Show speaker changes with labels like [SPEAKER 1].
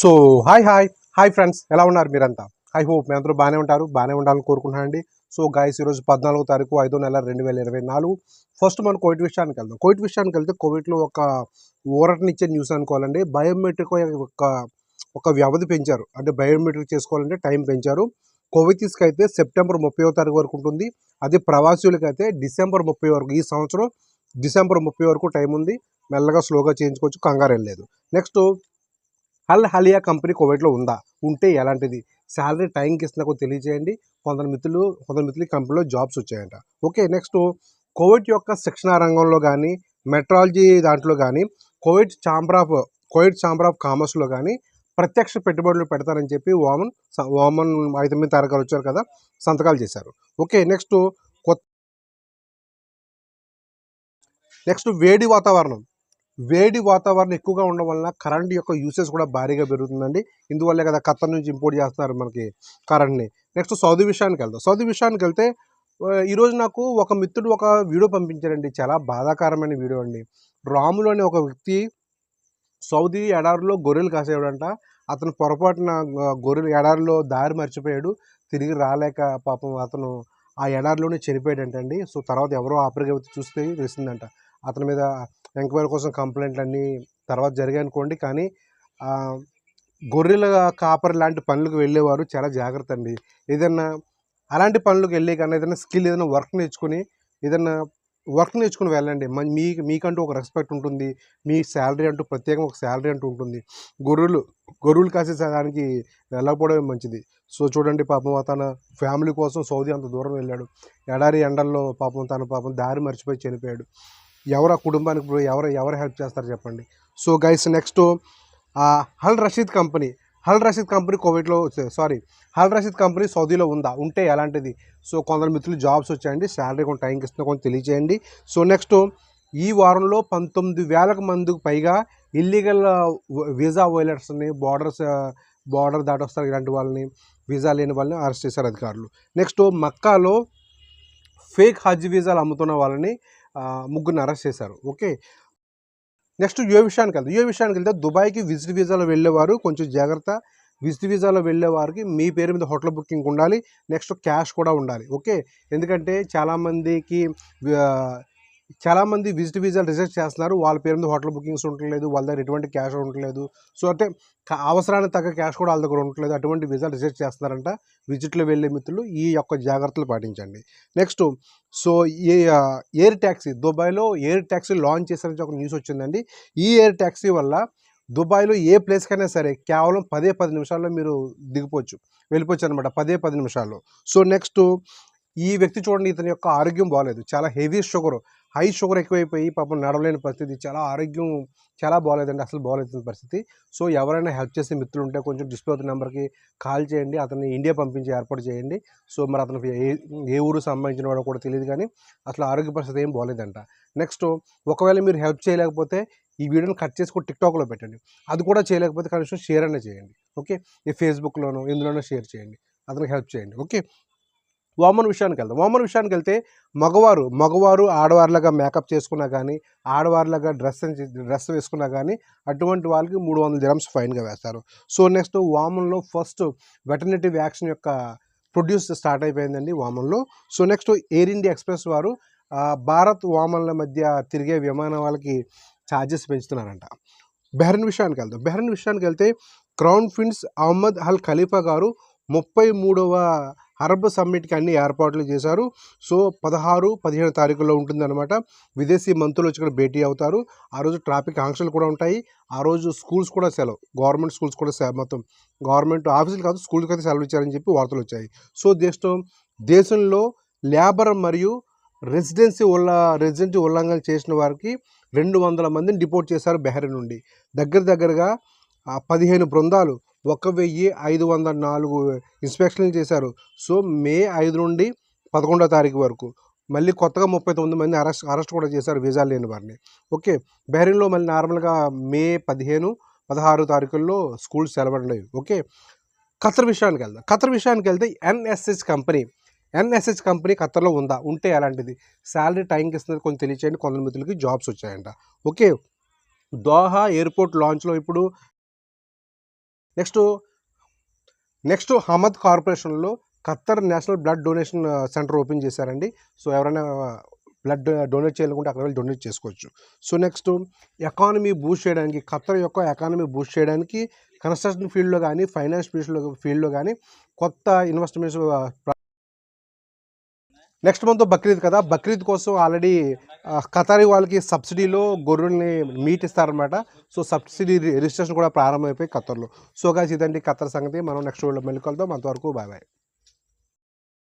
[SPEAKER 1] So hi hi. Hi friends. ఎలా ఉన్నారు మీరంతా? ఐ హోప్ మీ అందరూ బాగానే ఉంటారు. బాగానే ఉండాలని కోరుకుంటున్నాను అండి సో గాయస్ ఈరోజు పద్నాలుగో తారీఖు ఐదో నెల రెండు వేల ఇరవై నాలుగు. ఫస్ట్ మనం కోవిడ్ విషయానికి వెళ్దాం. కోవిడ్ విషయానికి వెళ్తే కోవిడ్లో ఒక ఊరటనిచ్చే న్యూస్ అనుకోవాలండి. బయోమెట్రిక్ ఒక ఒక వ్యవధి పెంచారు. అంటే బయోమెట్రిక్ చేసుకోవాలంటే టైం పెంచారు. కోవితీస్కి అయితే సెప్టెంబర్ ముప్పై తారీఖు వరకు ఉంటుంది. అదే ప్రవాసీయులకి అయితే డిసెంబర్ ముప్పై వరకు. ఈ సంవత్సరం డిసెంబర్ ముప్పై వరకు టైం ఉంది. మెల్లగా స్లోగా చేయించుకోవచ్చు. కంగారు వెళ్ళలేదు నెక్స్ట్ హల్ హలియా కంపెనీ కోవిడ్లో ఉందా? ఉంటే ఎలాంటిది? శాలరీ టైంకి ఇస్తున్నా తెలియజేయండి. కొందరు మిత్రులు కొందరు మిత్రులు కంపెనీలో జాబ్స్ వచ్చాయంట. ఓకే నెక్స్ట్ కోవిడ్ యొక్క శిక్షణ రంగంలో కానీ మెట్రాలజీ దాంట్లో కానీ covid chamber of covid chamber of కామర్స్లో కానీ ప్రత్యక్ష పెట్టుబడులు పెడతారని చెప్పి వామన్ స- వామన్ ఐదు మంది తారకాలు వచ్చారు కదా సంతకాలు చేశారు. ఓకే నెక్స్ట్ కొత్త నెక్స్ట్ వేడి వాతావరణం. వేడి వాతావరణం ఎక్కువగా ఉండడం వలన కరెంట్ యొక్క యూసేజ్ కూడా భారీగా పెరుగుతుందండి. ఇందువల్లే కదా ఖత్తర్ నుంచి ఇంపోర్ట్ చేస్తున్నారు మనకి కరెంట్ని నెక్స్ట్ సౌదీ విషయానికి వెళ్తాం సౌదీ విషయానికి వెళ్తే ఈరోజు నాకు ఒక మిత్రుడు ఒక వీడియో పంపించారండి చాలా బాధాకరమైన వీడియో అండి. రాములు అనే ఒక వ్యక్తి సౌదీ ఎడారిలో గొర్రెలు కాసేవాడంట. అతను పొరపాటున గొర్రెలు ఎడారిలో దారి మర్చిపోయాడు. తిరిగి రాలేక పాపం అతను ఆ ఎడారిలోనే చనిపోయాడంటండి. సో తర్వాత ఎవరో ఆపరిగా చూస్తే తెలిసిందంట. అతని మీద ఎంక్వైరీ కోసం కంప్లైంట్లు అన్నీ తర్వాత జరిగాయి అనుకోండి కానీ గొర్రెల కాపరి లాంటి పనులకు వెళ్ళేవారు చాలా జాగ్రత్త అండి. ఏదన్నా అలాంటి పనులకు వెళ్ళే కన్నా ఏదైనా స్కిల్ ఏదైనా వర్క్ నేర్చుకుని ఏదైనా వర్క్ నేర్చుకుని వెళ్ళండి. మీ మీకంటూ ఒక రెస్పెక్ట్ ఉంటుంది. మీ శాలరీ అంటూ ప్రత్యేకంగా ఒక శాలరీ అంటూ ఉంటుంది. గొర్రెలు గొర్రెలు కాసే దానికి వెళ్ళకపోవడమే మంచిది. సో చూడండి పాపం తన ఫ్యామిలీ కోసం సౌదీ అంత దూరం వెళ్ళాడు. ఎడారి ఎండల్లో పాపం తన పాపం దారి మర్చిపోయి చనిపోయాడు. ఎవరు ఆ కుటుంబానికి ఇప్పుడు ఎవరు ఎవరు హెల్ప్ చేస్తారు చెప్పండి. So guys next Hal Rashid company. Hal Rashid company కోవిడ్లో సారీ హల్ రషీద్ కంపెనీ సౌదీలో ఉందా? ఉంటే ఎలాంటిది? సో కొందరు మిత్రులు జాబ్స్ వచ్చాయండి శాలరీ కొంత టైంకి ఇస్తున్నా కొంచెం తెలియజేయండి సో నెక్స్ట్ ఈ వారంలో పంతొమ్మిది వేలకు మందికి పైగా ఇల్లీగల్ వీసా వైలర్స్ని బార్డర్స్ బార్డర్ దాటొస్తారు ఇలాంటి వాళ్ళని వీసా లేని వాళ్ళని అరెస్ట్ చేశారు అధికారులు. నెక్స్ట్ మక్కాలో ఫేక్ హజ్ వీసాలు అమ్ముతున్న వాళ్ళని ముగ్గురిని అరెస్ట్ చేశారు. ఓకే. నెక్స్ట్ యూ విషయానికి వెళ్తే యూ విషయానికి వెళ్తే దుబాయ్కి విజిట్ వీజాలో వెళ్ళేవారు. కొంచెం జాగ్రత్త. విజిట్ వీజాలో వెళ్ళే వారికి మీ పేరు మీద హోటల్ బుకింగ్ ఉండాలి. నెక్స్ట్ క్యాష్ కూడా ఉండాలి. ఓకే. ఎందుకంటే చాలామందికి చాలామంది విజిట్ వీసాలు రిజెక్ట్ చేస్తున్నారు. వాళ్ళ పేరు మీద హోటల్ బుకింగ్స్ ఉండట్లేదు. వాళ్ళ దగ్గర ఎటువంటి క్యాష్ ఉండట్లేదు. సో అంటే అవసరానికి తగ్గ క్యాష్ కూడా వాళ్ళ దగ్గర ఉండట్లేదు. అటువంటి వీసాలు రిజెక్ట్ చేస్తున్నారంట విజిట్లో వెళ్ళే మిత్రులు ఈ యొక్క జాగ్రత్తలు పాటించండి. నెక్స్ట్ సో ఏ ఎయిర్ ట్యాక్సీ దుబాయ్లో ఎయిర్ ట్యాక్సీ లాంచ్ చేశారని ఒక న్యూస్ వచ్చిందండి. ఈ ఎయిర్ ట్యాక్సీ వల్ల దుబాయ్లో ఏ ప్లేస్కైనా సరే కేవలం పదే పది నిమిషాల్లో మీరు దిగిపోవచ్చు. వెళ్ళిపోవచ్చు అనమాట పదే పది నిమిషాల్లో. సో నెక్స్ట్ ఈ వ్యక్తి చూడండి ఇతని యొక్క ఆరోగ్యం బాగాలేదు చాలా హెవీ షుగర్. హై షుగర్ ఎక్కువైపోయి పాపం నడవలేని పరిస్థితి. చాలా ఆరోగ్యం చాలా బాగాలేదండి అసలు బాగాలేదు పరిస్థితి. సో ఎవరైనా హెల్ప్ చేసే మిత్రులు ఉంటే కొంచెం డిస్ప్లే అవుతున్న నెంబర్కి కాల్ చేయండి. అతన్ని ఇండియా పంపించి ఏర్పాటు చేయండి. సో మరి అతను ఏ ఏ ఊరు సంబంధించిన వాడో కూడా తెలియదు కానీ అసలు ఆరోగ్య పరిస్థితి ఏం బాగాలేదంట నెక్స్ట్ ఒకవేళ మీరు హెల్ప్ చేయలేకపోతే ఈ వీడియోని కట్ చేసి కూడా టిక్టాక్లో పెట్టండి. అది కూడా చేయలేకపోతే కనీసం షేర్ అనే చేయండి. ఓకే? ఈ ఫేస్బుక్లోనో ఎందులోనో షేర్ చేయండి. అతనికి హెల్ప్ చేయండి. ఓకే? వామన్ విషయానికి వెళ్దాం. వామన్ విషయానికి వెళ్తే మగవారు మగవారు ఆడవారిలాగా మేకప్ చేసుకున్నా కానీ ఆడవారిలాగా డ్రెస్ డ్రెస్ వేసుకున్నా కానీ అటువంటి వాళ్ళకి మూడు వందల గ్రామ్స్ ఫైన్గా వేస్తారు. సో నెక్స్ట్ వామన్లో ఫస్ట్ వెటర్నరీ వ్యాక్సిన్ యొక్క ప్రొడ్యూస్ స్టార్ట్ అయిపోయిందండి వామన్లో. So next air India express వారు భారత్ వామన్ల మధ్య తిరిగే విమానం వాళ్ళకి ఛార్జెస్ పెంచుతున్నారంట. బెహ్రన్ విషయానికి వెళ్దాం. బెహ్రన్ విషయానికి వెళ్తే crown prince Ahmed Al Khalifa గారు ముప్పై మూడవ అరబ్ సమ్మిట్కి అన్ని ఏర్పాట్లు చేశారు. సో పదహారు పదిహేను తారీఖుల్లో ఉంటుందన్నమాట. విదేశీ మంత్రులు వచ్చి ఇక్కడ భేటీ అవుతారు. ఆ రోజు ట్రాఫిక్ ఆంక్షలు కూడా ఉంటాయి. ఆ రోజు స్కూల్స్ కూడా సెలవు. గవర్నమెంట్ స్కూల్స్ కూడా సె- మొత్తం గవర్నమెంట్ ఆఫీసులు కాదు స్కూల్కి అయితే సెలవు ఇచ్చారని చెప్పి వార్తలు వచ్చాయి. సో దేశం దేశంలో లేబర్ మరియు రెసిడెన్సీ ఉల్ల రెసిడెన్సీ ఉల్లంఘన చేసిన వారికి రెండు వందల మందిని డిపోర్ట్ చేశారు బెహ్రెన్ నుండి. దగ్గర దగ్గరగా పదిహేను బృందాలు ఒక వెయ్యి ఐదు వందల నాలుగు ఇన్స్పెక్షన్లు చేశారు. సో మే ఐదు నుండి పదకొండో తారీఖు వరకు మళ్ళీ కొత్తగా ముప్పై తొమ్మిది మంది అరెస్ట్ అరెస్ట్ కూడా చేశారు వీజాలు లేని వారిని. ఓకే బెహరీన్లో మళ్ళీ నార్మల్గా మే పదిహేను పదహారు తారీఖుల్లో స్కూల్స్ సెలవున్నాయి ఓకే ఖతర్ విషయానికి వెళ్దాం. ఖతర్ విషయానికి వెళ్తే ఎన్ఎస్హెచ్ కంపెనీ ఎన్ఎస్హెచ్ కంపెనీ ఖతర్లో ఉందా? ఉంటే అలాంటిది శాలరీ టైంకి ఇస్తున్నది కొంచెం తెలియచేయండి. కొందరు మిత్రులకి జాబ్స్ వచ్చాయంట. ఓకే దోహా ఎయిర్పోర్ట్ లాంచ్లో ఇప్పుడు నెక్స్ట్ నెక్స్ట్ హమద్ కార్పొరేషన్లో Qatar national blood donation centre open చేశారండి. సో ఎవరైనా బ్లడ్ డొనేట్ చేయాలనుకుంటే అక్కడ వెళ్ళి డొనేట్ చేసుకోవచ్చు. సో నెక్స్ట్ ఎకానమీ బూస్ట్ చేయడానికి ఖత్తర్ యొక్క ఎకానమీ బూస్ట్ చేయడానికి కన్స్ట్రక్షన్ ఫీల్డ్లో కానీ ఫైనాన్స్ ఫీల్డ్లో ఫీల్డ్లో కానీ కొత్త ఇన్వెస్ట్మెంట్స్ నెక్స్ట్ మంత్ బక్రీద్ కదా. బక్రీద్ కోసం ఆల్రెడీ ఖతారీ వాళ్ళకి సబ్సిడీలో గొర్రెల్ని మీట్ ఇస్తారనమాట సో సబ్సిడీ రిజిస్ట్రేషన్ కూడా ప్రారంభమైపోయి ఖతర్లో. సో గాస్ ఇదండి ఖతర్ సంగతి. మనం నెక్స్ట్ వీడియో మళ్ళీ కలుద్దాం. అంతవరకు బాయ్ బాయ్